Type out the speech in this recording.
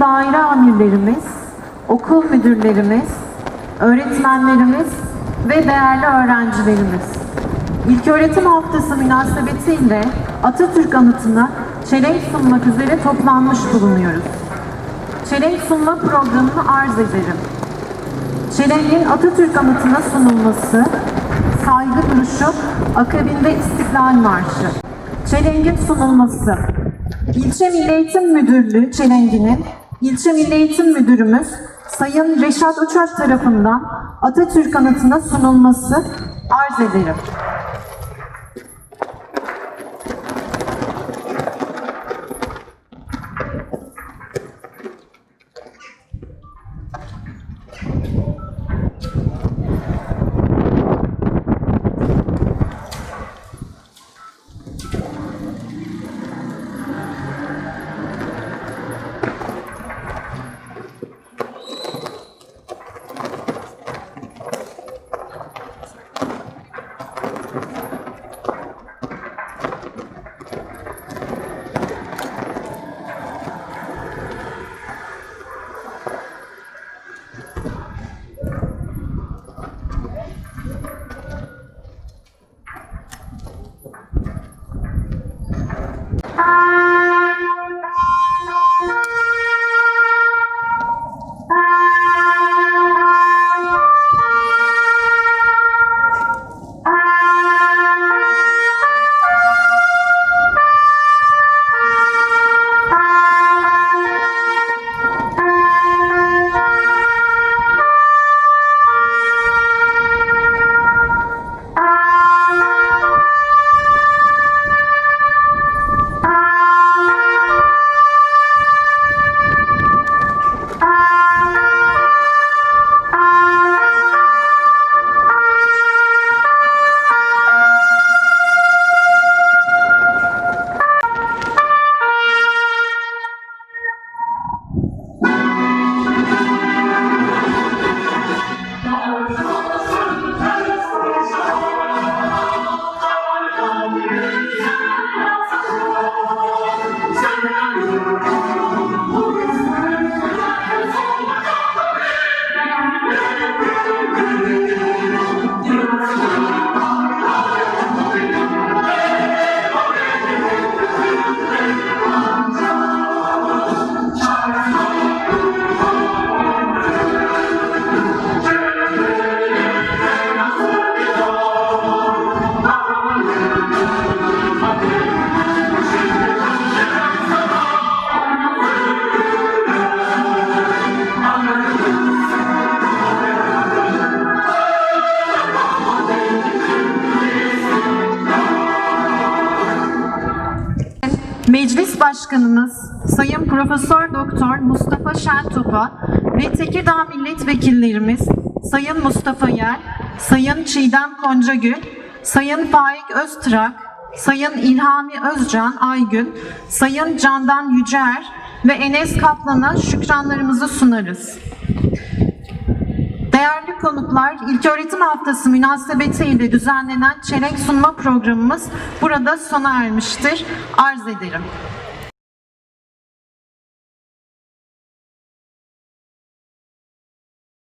daire amirlerimiz, okul müdürlerimiz, öğretmenlerimiz ve değerli öğrencilerimiz. İlköğretim Haftası münasebetiyle Atatürk anıtına çelenk sunmak üzere toplanmış bulunuyoruz. Çelenk sunma programını arz ederim. Çelenk'in Atatürk anıtına sunulması, saygı duruşu, akabinde İstiklal Marşı. Çelenk'in sunulması. İlçe Milli Eğitim Müdürlüğü Çelenk'inin İlçe Milli Eğitim Müdürümüz Sayın Reşat Uçak tarafından Atatürk anıtına sunulması arz ederim. Başkanımız Sayın Profesör Doktor Mustafa Şentop'a ve Tekirdağ Milletvekillerimiz Sayın Mustafa Yer, Sayın Çiğdem Koncagül, Sayın Faik Öztrak, Sayın İlhami Özcan Aygün, Sayın Candan Yücer ve Enes Kaplan'a şükranlarımızı sunarız. Değerli konuklar, İlköğretim Haftası münasebetiyle düzenlenen çelenk sunma programımız burada sona ermiştir. Arz ederim.